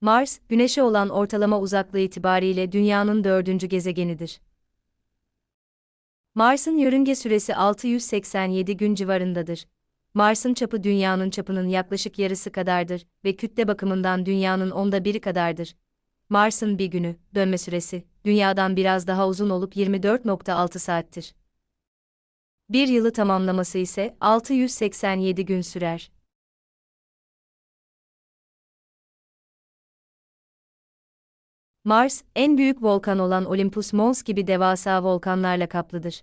Mars, Güneş'e olan ortalama uzaklığı itibariyle Dünya'nın dördüncü gezegenidir. Mars'ın yörünge süresi 687 gün civarındadır. Mars'ın çapı Dünya'nın çapının yaklaşık yarısı kadardır ve kütle bakımından Dünya'nın onda biri kadardır. Mars'ın bir günü, dönme süresi, Dünya'dan biraz daha uzun olup 24.6 saattir. Bir yılı tamamlaması ise 687 gün sürer. Mars, en büyük volkan olan Olympus Mons gibi devasa volkanlarla kaplıdır.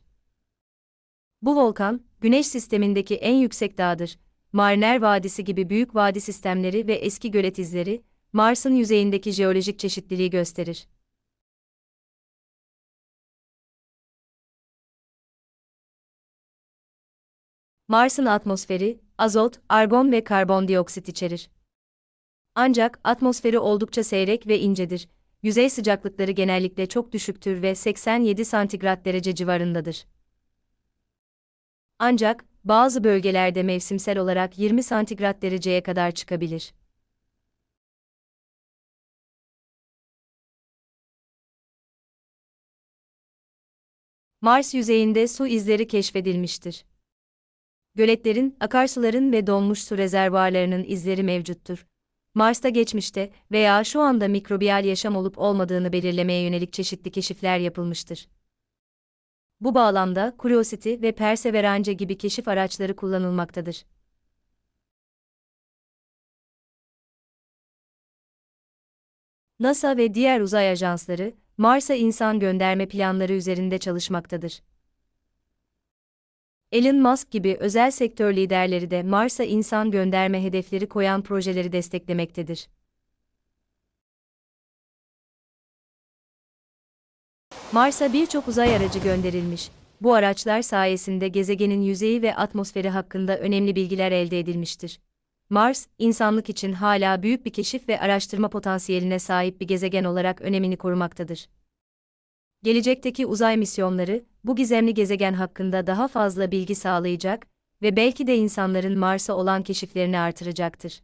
Bu volkan, Güneş sistemindeki en yüksek dağdır. Mariner Vadisi gibi büyük vadi sistemleri ve eski gölet izleri, Mars'ın yüzeyindeki jeolojik çeşitliliği gösterir. Mars'ın atmosferi, azot, argon ve karbondioksit içerir. Ancak atmosferi oldukça seyrek ve incedir. Yüzey sıcaklıkları genellikle çok düşüktür ve 87 santigrat derece civarındadır. Ancak bazı bölgelerde mevsimsel olarak 20 santigrat dereceye kadar çıkabilir. Mars yüzeyinde su izleri keşfedilmiştir. Göletlerin, akarsuların ve donmuş su rezervuarlarının izleri mevcuttur. Mars'ta geçmişte veya şu anda mikrobiyal yaşam olup olmadığını belirlemeye yönelik çeşitli keşifler yapılmıştır. Bu bağlamda Curiosity ve Perseverance gibi keşif araçları kullanılmaktadır. NASA ve diğer uzay ajansları, Mars'a insan gönderme planları üzerinde çalışmaktadır. Elon Musk gibi özel sektör liderleri de Mars'a insan gönderme hedefleri koyan projeleri desteklemektedir. Mars'a birçok uzay aracı gönderilmiş. Bu araçlar sayesinde gezegenin yüzeyi ve atmosferi hakkında önemli bilgiler elde edilmiştir. Mars, insanlık için hala büyük bir keşif ve araştırma potansiyeline sahip bir gezegen olarak önemini korumaktadır. Gelecekteki uzay misyonları, bu gizemli gezegen hakkında daha fazla bilgi sağlayacak ve belki de insanların Mars'a olan keşiflerini artıracaktır.